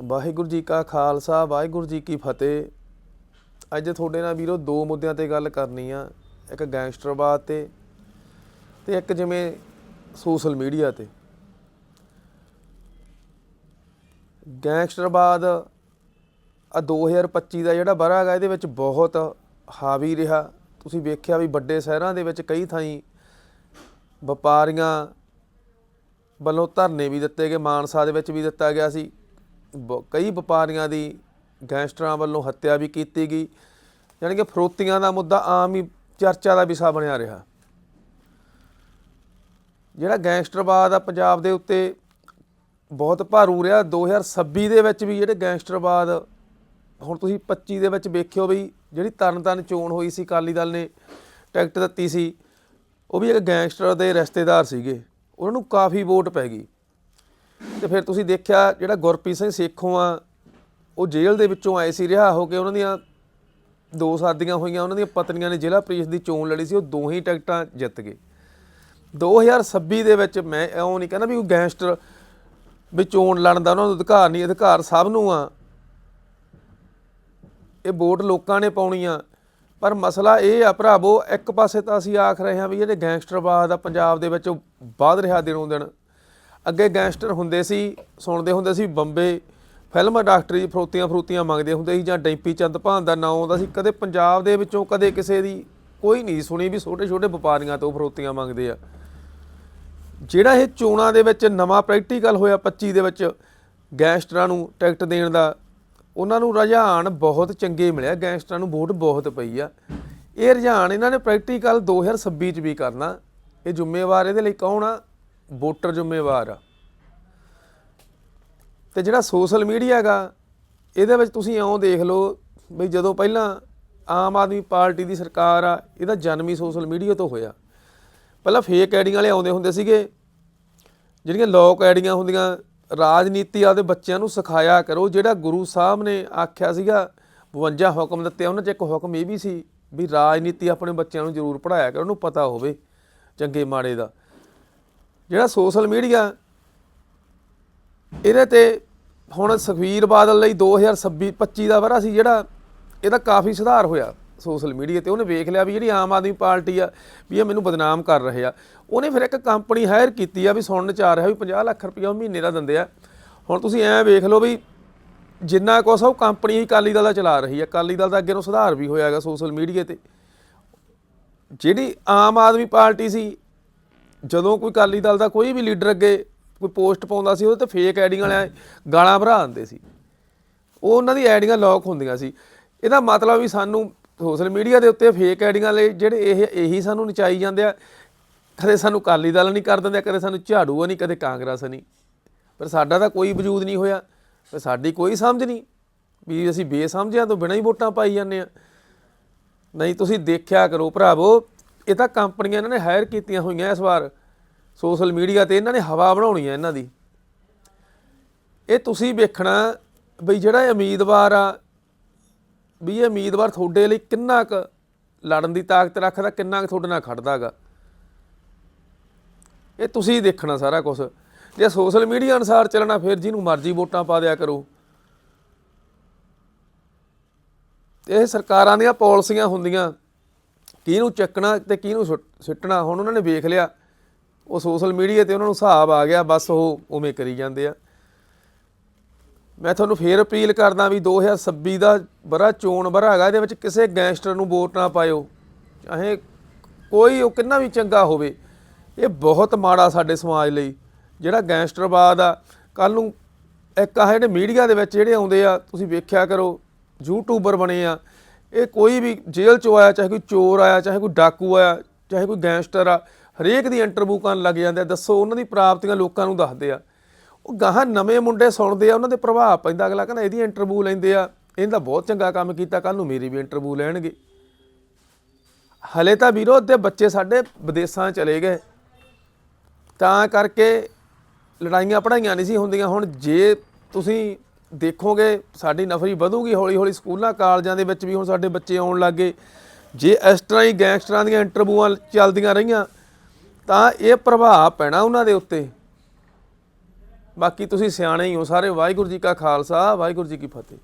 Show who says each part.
Speaker 1: ਵਾਹਿਗੁਰੂ ਜੀ ਕਾ ਖਾਲਸਾ, ਵਾਹਿਗੁਰੂ ਜੀ ਕੀ ਫਤਿਹ। ਅੱਜ ਤੁਹਾਡੇ ਨਾਲ ਵੀਰੋ ਦੋ ਮੁੱਦਿਆਂ ਤੇ ਗੱਲ ਕਰਨੀ ਆ। ਇੱਕ ਗੈਂਗਸਟਰਵਾਦ ਤੇ ਤੇ ਇੱਕ ਜਿਵੇਂ ਸੋਸ਼ਲ ਮੀਡੀਆ ਤੇ। ਗੈਂਗਸਟਰਵਾਦ ਆ 2025 ਦਾ ਜਿਹੜਾ ਬਰਾ ਹੈਗਾ, ਇਹਦੇ ਵਿੱਚ ਬਹੁਤ ਹਾਵੀ ਰਿਹਾ। ਤੁਸੀਂ ਵੇਖਿਆ ਵੀ ਵੱਡੇ ਸ਼ਹਿਰਾਂ ਦੇ ਵਿੱਚ ਕਈ ਥਾਈਂ ਵਪਾਰੀਆਂ ਵੱਲੋਂ ਧਰਨੇ ਵੀ ਦਿੱਤੇ ਗਏ, ਮਾਨਸਾ ਦੇ ਵਿੱਚ ਵੀ ਦਿੱਤਾ ਗਿਆ ਸੀ। ਕਈ ਵਪਾਰੀਆਂ ਦੀ ਗੈਂਗਸਟਰਾਂ ਵੱਲੋਂ ਹੱਤਿਆ ਵੀ ਕੀਤੀ ਗਈ। ਯਾਨੀ ਕਿ ਫਰੋਤੀਆਂ ਦਾ ਮੁੱਦਾ ਆਮ ਹੀ ਚਰਚਾ ਦਾ ਵਿਸ਼ਾ ਬਣਿਆ ਰਿਹਾ। ਜਿਹੜਾ ਗੈਂਗਸਟਰਵਾਦ ਆ ਪੰਜਾਬ ਦੇ ਉੱਤੇ ਬਹੁਤ ਭਾਰੂ ਰਿਹਾ। 2026 ਦੇ ਵਿੱਚ ਵੀ ਜਿਹੜੇ ਗੈਂਗਸਟਰਵਾਦ, ਹੁਣ ਤੁਸੀਂ 25 ਦੇ ਵਿੱਚ ਵੇਖਿਓ ਵੀ ਜਿਹੜੀ ਤਰਨਤਾਰਨ ਚੋਣ ਹੋਈ ਸੀ, ਅਕਾਲੀ ਦਲ ਨੇ ਟਿਕਟ ਦਿੱਤੀ ਸੀ, ਉਹ ਵੀ ਇੱਕ ਗੈਂਗਸਟਰ ਦੇ ਰਿਸ਼ਤੇਦਾਰ ਸੀਗੇ। ਉਹਨਾਂ ਨੂੰ ਕਾਫੀ ਵੋਟ ਪੈ ਗਈ। ਤੇ ਫਿਰ ਤੁਸੀਂ ਦੇਖਿਆ ਜਿਹੜਾ ਗੁਰਪ੍ਰੀਤ ਸਿੰਘ ਸੇਖੋਂ ਆ, ਉਹ ਜੇਲ੍ਹ ਦੇ ਵਿੱਚੋਂ ਆਏ ਸੀ, ਰਿਹਾ ਹੋ ਕੇ ਉਹਨਾਂ ਦੀਆਂ ਦੋ ਸਾਦੀਆਂ ਹੋਈਆਂ, ਉਹਨਾਂ ਦੀਆਂ ਪਤਨੀਆਂ ਨੇ ਜ਼ਿਲ੍ਹਾ ਪ੍ਰੀਸ਼ਦ ਦੀ ਚੋਣ ਲੜੀ ਸੀ, ਉਹ ਦੋਹੀ ਟਿਕਟਾਂ ਜਿੱਤ ਗਏ। 2026 ਦੇ ਵਿੱਚ ਮੈਂ ਇਉਂ ਨਹੀਂ ਕਹਿੰਦਾ ਵੀ ਉਹ ਗੈਂਗਸਟਰ ਵੀ ਚੋਣ ਲੜਨ ਦਾ ਉਹਨਾਂ ਨੂੰ ਅਧਿਕਾਰ ਨਹੀਂ, ਅਧਿਕਾਰ ਸਭ ਨੂੰ ਆ। ਇਹ ਵੋਟ ਲੋਕਾਂ ਨੇ ਪਾਉਣੀ ਆ। ਪਰ ਮਸਲਾ ਇਹ ਆ ਭਰਾਵੋ, ਇੱਕ ਪਾਸੇ ਤਾਂ ਅਸੀਂ ਆਖ ਰਹੇ ਹਾਂ ਵੀ ਜਿਹੜੇ ਗੈਂਗਸਟਰਵਾਦ ਆ ਪੰਜਾਬ ਦੇ ਵਿੱਚ ਉਹ ਵੱਧ ਰਿਹਾ ਦਿਨੋਂ ਦਿਨ। ਅੱਗੇ ਗੈਂਗਸਟਰ ਹੁੰਦੇ ਸੀ, ਸੁਣਦੇ ਹੁੰਦੇ ਸੀ ਬੰਬੇ, ਫਿਲਮ ਡਾਕਟਰੀ ਫਰੋਤੀਆਂ ਫਰੋਤੀਆਂ ਮੰਗਦੇ ਹੁੰਦੇ ਸੀ ਜਾਂ ਡੈਂਪੀ ਚੰਦ ਭਾਨ ਦਾ ਨਾਂ ਆਉਂਦਾ ਸੀ, ਕਦੇ ਪੰਜਾਬ ਦੇ ਵਿੱਚੋਂ ਕਦੇ ਕਿਸੇ ਦੀ ਕੋਈ ਨਹੀਂ ਸੁਣੀ ਵੀ ਛੋਟੇ ਛੋਟੇ ਵਪਾਰੀਆਂ ਤੋਂ ਫਰੋਤੀਆਂ ਮੰਗਦੇ ਆ। ਜਿਹੜਾ ਇਹ ਚੋਣਾਂ ਦੇ ਵਿੱਚ ਨਵਾਂ ਪ੍ਰੈਕਟੀਕਲ ਹੋਇਆ 25 ਦੇ ਵਿੱਚ ਗੈਂਗਸਟਰਾਂ ਨੂੰ ਟਿਕਟ ਦੇਣ ਦਾ, ਉਹਨਾਂ ਨੂੰ ਰੁਝਾਨ ਬਹੁਤ ਚੰਗੇ ਮਿਲਿਆ, ਗੈਂਗਸਟਰਾਂ ਨੂੰ ਵੋਟ ਬਹੁਤ ਪਈ ਆ। ਇਹ ਰੁਝਾਨ ਇਹਨਾਂ ਨੇ ਪ੍ਰੈਕਟੀਕਲ 2026 ਚ ਵੀ ਕਰਨਾ, ਇਹ ਜ਼ਿੰਮੇਵਾਰ ਇਹਦੇ ਲਈ ਕੌਣ ਆ? ਵੋਟਰ ਜ਼ਿੰਮੇਵਾਰ ਆ। ਤੇ ਜਿਹੜਾ ਸੋਸ਼ਲ ਮੀਡੀਆ ਹੈਗਾ, ਇਹਦੇ ਵਿੱਚ ਤੁਸੀਂ ਇਉਂ ਦੇਖ ਲਓ ਵੀ ਜਦੋਂ ਪਹਿਲਾਂ ਆਮ ਆਦਮੀ ਪਾਰਟੀ ਦੀ ਸਰਕਾਰ ਆ, ਇਹਦਾ ਜਨਮ ਹੀ ਸੋਸ਼ਲ ਮੀਡੀਆ ਤੋਂ ਹੋਇਆ। ਪਹਿਲਾਂ ਫੇਕ ਆਈਡੀਆਂ ਵਾਲੇ ਆਉਂਦੇ ਹੁੰਦੇ ਸੀਗੇ, ਜਿਹੜੀਆਂ ਲੋਕ ਐਡੀਆਂ ਹੁੰਦੀਆਂ, ਰਾਜਨੀਤੀ ਆਦੇ ਬੱਚਿਆਂ ਨੂੰ ਸਿਖਾਇਆ ਕਰੋ, ਜਿਹੜਾ ਗੁਰੂ ਸਾਹਿਬ ਨੇ ਆਖਿਆ ਸੀਗਾ 52 ਹੁਕਮ ਦਿੱਤੇ ਉਹਨਾਂ 'ਚ ਇੱਕ ਹੁਕਮ ਇਹ ਵੀ ਸੀ ਵੀ ਰਾਜਨੀਤੀ ਆਪਣੇ ਬੱਚਿਆਂ ਨੂੰ ਜ਼ਰੂਰ ਪੜਾਇਆ ਕਰੋ, ਉਹਨੂੰ ਪਤਾ ਹੋਵੇ, ਚੰਗੇ ਮਾੜੇ ਦਾ। ਜਿਹੜਾ ਸੋਸ਼ਲ ਮੀਡੀਆ ਇਹਦੇ ਤੇ ਹੁਣ ਸੁਖਵੀਰ ਬਾਦਲ ਲਈ 2026 25 ਦਾ ਵਰਾ ਸੀ ਜਿਹੜਾ ਇਹਦਾ ਕਾਫੀ ਸੁਧਾਰ ਹੋਇਆ ਸੋਸ਼ਲ ਮੀਡੀਆ ਤੇ। ਉਹਨੇ ਵੇਖ ਲਿਆ ਵੀ ਜਿਹੜੀ ਆਮ ਆਦਮੀ ਪਾਰਟੀ ਆ ਵੀ ਇਹ ਮੈਨੂੰ ਬਦਨਾਮ ਕਰ ਰਹੇ ਆ। ਉਹਨੇ ਫਿਰ ਇੱਕ ਕੰਪਨੀ ਹਾਇਰ ਕੀਤੀ ਆ ਵੀ ਸੁਣਨ ਚ ਆ ਰਿਹਾ ਵੀ 50 ਲੱਖ ਰੁਪਇਆ ਉਹ ਮਹੀਨੇ ਦਾ ਦਿੰਦੇ ਆ। ਹੁਣ ਤੁਸੀਂ ਐਂ ਵੇਖ ਲਓ ਵੀ ਜਿੰਨਾ ਕੁਛ ਆ ਉਹ ਕੰਪਨੀ ਹੀ ਅਕਾਲੀ ਦਲ ਦਾ ਚਲਾ ਰਹੀ ਹੈ ਅਕਾਲੀ ਦਲ ਦਾ ਅੱਗੇ ਨੂੰ ਸੁਧਾਰ ਵੀ ਹੋਇਆ ਹੈਗਾ ਸੋਸ਼ਲ ਮੀਡੀਆ ਤੇ। ਜਿਹੜੀ ਆਮ ਆਦਮੀ ਪਾਰਟੀ ਸੀ ਜਦੋਂ ਕੋਈ ਅਕਾਲੀ ਦਲ ਦਾ ਕੋਈ ਵੀ ਲੀਡਰ ਅੱਗੇ ਕੋਈ ਪੋਸਟ ਪਾਉਂਦਾ ਸੀ, ਉਹਦੇ ਤੇ ਫੇਕ ਆਈਡੀਆਂ ਵਾਲਿਆਂ ਗਾਲਾਂ ਭਰਾ ਦਿੰਦੇ ਸੀ। ਉਹ ਉਹਨਾਂ ਦੀ ਆਈਡੀਆਂ ਲੌਕ ਹੁੰਦੀਆਂ ਸੀ। ਇਹਦਾ ਮਤਲਬ ਵੀ ਸਾਨੂੰ ਸੋਸ਼ਲ ਮੀਡੀਆ ਦੇ ਉੱਤੇ ਫੇਕ ਆਈਡੀਆਂ ਲਈ ਜਿਹੜੇ ਇਹ, ਇਹੀ ਸਾਨੂੰ ਨਚਾਈ ਜਾਂਦੇ ਆ। ਕਦੇ ਸਾਨੂੰ ਅਕਾਲੀ ਦਲ ਨਹੀਂ ਕਰ ਦਿੰਦੇ, ਕਦੇ ਸਾਨੂੰ ਝਾੜੂ ਨਹੀਂ, ਕਦੇ ਕਾਂਗਰਸ ਨਹੀਂ। ਪਰ ਸਾਡਾ ਤਾਂ ਕੋਈ ਵਜੂਦ ਨਹੀਂ ਹੋਇਆ, ਤੇ ਸਾਡੀ ਕੋਈ ਸਮਝ ਨਹੀਂ ਵੀ ਅਸੀਂ ਬੇਸਮਝਿਆਂ ਤੋਂ ਬਿਨਾਂ ਹੀ ਵੋਟਾਂ ਪਾਈ ਜਾਂਦੇ ਆ। ਨਹੀਂ, ਤੁਸੀਂ ਦੇਖਿਆ ਕਰੋ ਭਰਾਵੋ ਇਹ ਤਾਂ ਕੰਪਨੀਆਂ ਇਹਨਾਂ ਨੇ ਹਾਇਰ ਕੀਤੀਆਂ ਹੋਈਆਂ ਇਸ ਵਾਰ। ਸੋਸ਼ਲ ਮੀਡੀਆ ਤੇ ਇਹਨਾਂ ਨੇ ਹਵਾ ਬਣਾਉਣੀ ਹੈ ਇਹਨਾਂ ਦੀ। ਇਹ ਤੁਸੀਂ ਵੇਖਣਾ ਵੀ ਜਿਹੜਾ ਉਮੀਦਵਾਰ ਆ ਵੀ ਇਹ ਉਮੀਦਵਾਰ ਤੁਹਾਡੇ ਲਈ ਕਿੰਨਾ ਕੁ ਲੜਨ ਦੀ ਤਾਕਤ ਰੱਖਦਾ, ਕਿੰਨਾ ਕੁ ਤੁਹਾਡੇ ਨਾਲ ਖੜਦਾਗਾ ਇਹ ਤੁਸੀਂ ਦੇਖਣਾ ਸਾਰਾ ਕੁਝ ਜੇ ਸੋਸ਼ਲ ਮੀਡੀਆ ਅਨਸਾਰ ਚੱਲਣਾ, ਫਿਰ ਜਿਹਨੂੰ ਮਰਜ਼ੀ ਵੋਟਾਂ ਪਾ ਦਿਆ ਕਰੋ। ਇਹ ਸਰਕਾਰਾਂ ਦੀਆਂ ਪਾਲਿਸੀਆਂ ਹੁੰਦੀਆਂ। ਕਿਹਨੂੰ ਚੱਕਣਾ ਤੇ ਕਿਹਨੂੰ ਸੁੱਟ- ਸੁੱਟਣਾ? ਹੁਣ ਉਹਨਾਂ ਨੇ ਵੇਖ ਲਿਆ, ਉਹ ਸੋਸ਼ਲ ਮੀਡੀਆ ਤੇ ਉਹਨਾਂ ਨੂੰ ਹਿਸਾਬ ਆ ਗਿਆ, ਬਸ ਉਹ ਉਵੇਂ ਕਰੀ ਜਾਂਦੇ ਆ। ਮੈਂ ਤੁਹਾਨੂੰ ਫੇਰ ਅਪੀਲ ਕਰਦਾ ਵੀ 2026 ਦਾ ਬੜਾ ਚੋਣ ਬੜਾ ਹੈਗਾ, ਇਹਦੇ ਵਿੱਚ ਕਿਸੇ ਗੈਂਗਸਟਰ ਨੂੰ ਵੋਟ ਨਾ ਪਾਇਓ। ਚਾਹੇ ਕੋਈ ਉਹ ਕਿੰਨਾ ਵੀ ਚੰਗਾ ਹੋਵੇ, ਇਹ ਬਹੁਤ ਮਾੜਾ ਸਾਡੇ ਸਮਾਜ ਲਈ। ਜਿਹੜਾ ਗੈਂਗਸਟਰਵਾਦ ਆ ਕੱਲ ਨੂੰ ਇੱਕ ਆ ਜਿਹੜੇ ਮੀਡੀਆ ਦੇ ਵਿੱਚ ਜਿਹੜੇ ਆਉਂਦੇ ਆ, ਤੁਸੀਂ ਵੇਖਿਆ ਕਰੋ, ਯੂਟਿਊਬਰ ਬਣੇ ਆ ਇਹ ਕੋਈ ਵੀ ਜੇਲ੍ਹ ਚੋਂ ਆਇਆ, ਚਾਹੇ ਕੋਈ ਚੋਰ ਆਇਆ, ਚਾਹੇ ਕੋਈ ਡਾਕੂ ਆਇਆ, ਚਾਹੇ ਕੋਈ ਗੈਂਗਸਟਰ ਆ, ਹਰੇਕ ਦੀ ਇੰਟਰਵਿਊ ਕਰਨ ਲੱਗ ਜਾਂਦੇ ਆ। ਦੱਸੋ, ਉਹਨਾਂ ਦੀ ਪ੍ਰਾਪਤੀਆਂ ਲੋਕਾਂ ਨੂੰ ਦੱਸਦੇ ਆ। ਉਹ ਗਾਹਾਂ ਨਵੇਂ ਮੁੰਡੇ ਸੁਣਦੇ ਆ, ਉਹਨਾਂ ਦੇ ਪ੍ਰਭਾਵ ਪੈਂਦਾ। ਅਗਲਾ ਕਹਿੰਦਾ, ਇਹਦੀ ਇੰਟਰਵਿਊ ਲੈਂਦੇ ਆ। ਇਹਦਾ ਬਹੁਤ ਚੰਗਾ ਕੰਮ ਕੀਤਾ ਕੱਲ ਨੂੰ ਮੇਰੀ ਵੀ ਇੰਟਰਵਿਊ ਲੈਣਗੇ। ਹਲੇ ਤਾਂ ਵੀਰੋ, ਅੱਧੇ ਬੱਚੇ ਸਾਡੇ ਵਿਦੇਸ਼ਾਂ ਚਲੇ ਗਏ। ਤਾਂ ਕਰਕੇ ਲੜਾਈਆਂ ਪੜਾਈਆਂ ਨਹੀਂ ਸੀ ਹੁੰਦੀਆਂ। ਹੁਣ ਜੇ ਤੁਸੀਂ ਦੇਖੋਗੇ, ਸਾਡੀ ਨਫਰੀ ਵਧੂਗੀ ਹੌਲੀ ਹੌਲੀ ਸਕੂਲਾਂ, ਕਾਲਜਾਂ ਦੇ ਵਿੱਚ ਵੀ ਹੁਣ ਸਾਡੇ ਬੱਚੇ ਆਉਣ ਲੱਗੇ ਜੇ ਇਸ ਤਰ੍ਹਾਂ ਹੀ ਗੈਂਗਸਟਰਾਂ ਦੀਆਂ ਇੰਟਰਵਿਊਆਂ ਚੱਲਦੀਆਂ ਰਹੀਆਂ, ਤਾਂ ਇਹ ਪ੍ਰਭਾਵ ਪੈਣਾ ਉਹਨਾਂ ਦੇ ਉੱਤੇ। ਬਾਕੀ ਤੁਸੀਂ ਸਿਆਣੇ ਹੀ ਹੋ ਸਾਰੇ। ਵਾਹਿਗੁਰੂ ਜੀ ਕਾ ਖਾਲਸਾ, ਵਾਹਿਗੁਰੂ ਜੀ ਕੀ ਫਤਿਹ।